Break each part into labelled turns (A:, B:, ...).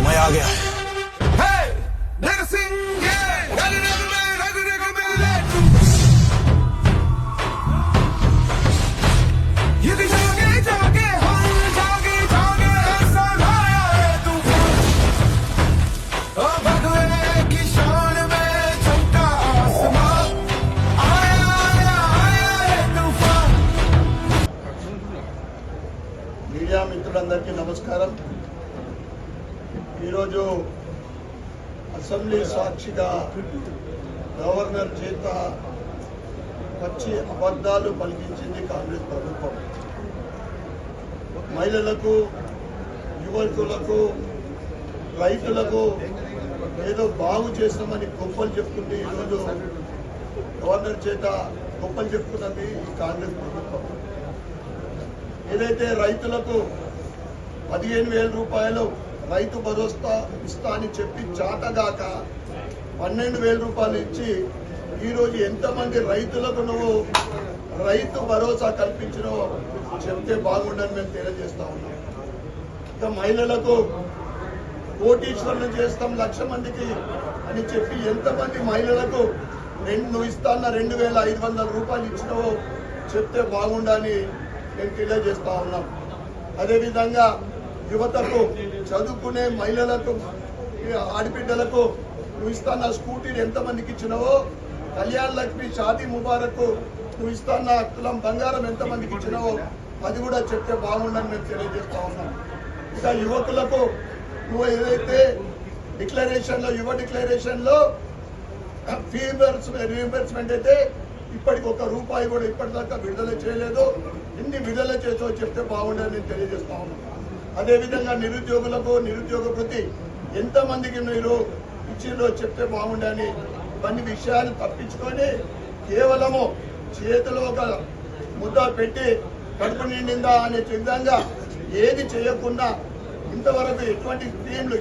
A: समय आ गया है
B: మీడియా మిత్రులందరికీ నమస్కారం ఈరోజు అసెంబ్లీ సాక్షిగా గవర్నర్ చేత వచ్చి అబద్ధాలు పలికించింది కాంగ్రెస్ ప్రభుత్వం. మహిళలకు యువకులకు రైతులకు ఏదో బాగు చేస్తామని గొప్పలు చెప్తుంటే ఈరోజు గవర్నర్ చేత గొప్పలు చెప్తున్నది ఈ కాంగ్రెస్ ప్రభుత్వం. ఏదైతే రైతులకు పదిహేను వేల రూపాయలు రైతు భరోసా ఇస్తా అని చెప్పి చాటగాక పన్నెండు వేల రూపాయలు ఇచ్చి ఈరోజు ఎంతమంది రైతులకు నువ్వు రైతు భరోసా కల్పించినో చెప్తే బాగుండని మేము తెలియజేస్తా ఉన్నాం. ఇక మహిళలకు కోటీశ్వరులు చేస్తాం లక్ష మందికి అని చెప్పి ఎంతమంది మహిళలకు రెండు నువ్వు ఇస్తాన్న రెండు వేల ఐదు వందల రూపాయలు ఇచ్చినవో చెప్తే బాగుండని నేను తెలియజేస్తా ఉన్నాం. అదేవిధంగా యువతకు చదువుకునే మహిళలకు ఆడబిడ్డలకు నువ్వు ఇస్తాన్న స్కూటీని ఎంతమందికి ఇచ్చినావో కళ్యాణ్ లక్ష్మి షాదీ ముబారక్ నువ్వు ఇస్తాన్న తులం బంగారం ఎంతమందికి ఇచ్చినావో అది కూడా చెప్తే బాగుండని మేము తెలియజేస్తా ఉన్నాం. ఇక యువకులకు నువ్వు ఏదైతే డిక్లరేషన్లో యువ డిక్లరేషన్లో ఫీబర్స్ రీఎంబర్స్మెంట్ అయితే ఇప్పటికి ఒక రూపాయి కూడా ఇప్పటిదాకా విడుదల చేయలేదు. ఎన్ని విడుదల చేసో చెప్తే బాగుండని నేను తెలియజేస్తా ఉన్నాను అదేవిధంగా నిరుద్యోగులకు నిరుద్యోగ వృత్తి ఎంతమందికి మీరు ఇచ్చిందో చెప్తే బాగుండని కొన్ని విషయాలు తప్పించుకొని కేవలము చేతిలో ఒక ముద్ద పెట్టి కడుపు నిండిందా అనే విధంగా ఏది చేయకుండా ఇంతవరకు ఎటువంటి స్కీమ్లు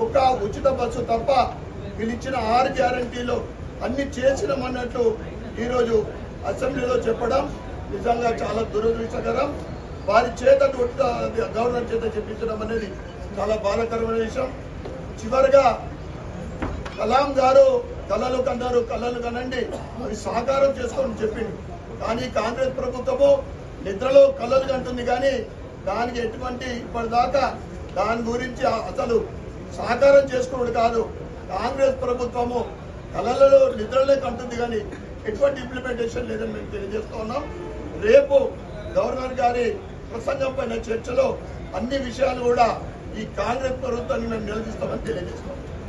B: ఒక ఉచిత బస్సు తప్ప వీళ్ళు ఆరు గ్యారంటీలు అన్ని చేసినామన్నట్టు ఈరోజు అసెంబ్లీలో చెప్పడం నిజంగా చాలా దురదృష్టకరం. వారి చేత గవర్నర్ చేత చెప్పించడం అనేది చాలా బాధాకరమైన విషయం. చివరిగా కలాం గారు కళలు కన్నారు కళలు కనండి అవి సహకారం చేసుకోమని చెప్పింది కానీ కాంగ్రెస్ ప్రభుత్వము నిద్రలో కళలు కంటుంది కానీ దానికి ఎటువంటి ఇప్పటిదాకా దాని గురించి అసలు సహకారం చేసుకోవడం కాదు. కాంగ్రెస్ ప్రభుత్వము కళలలో నిద్రలే కంటుంది కానీ ఎటువంటి ఇంప్లిమెంటేషన్ లేదని మేము తెలియజేస్తా ఉన్నాం. రేపు గవర్నర్ గారి ప్రసంగం పైన చర్చలో అన్ని విషయాలు కూడా ఈ కాంగ్రెస్ ప్రభుత్వాన్ని మేము నిలదీస్తామని తెలియజేస్తాం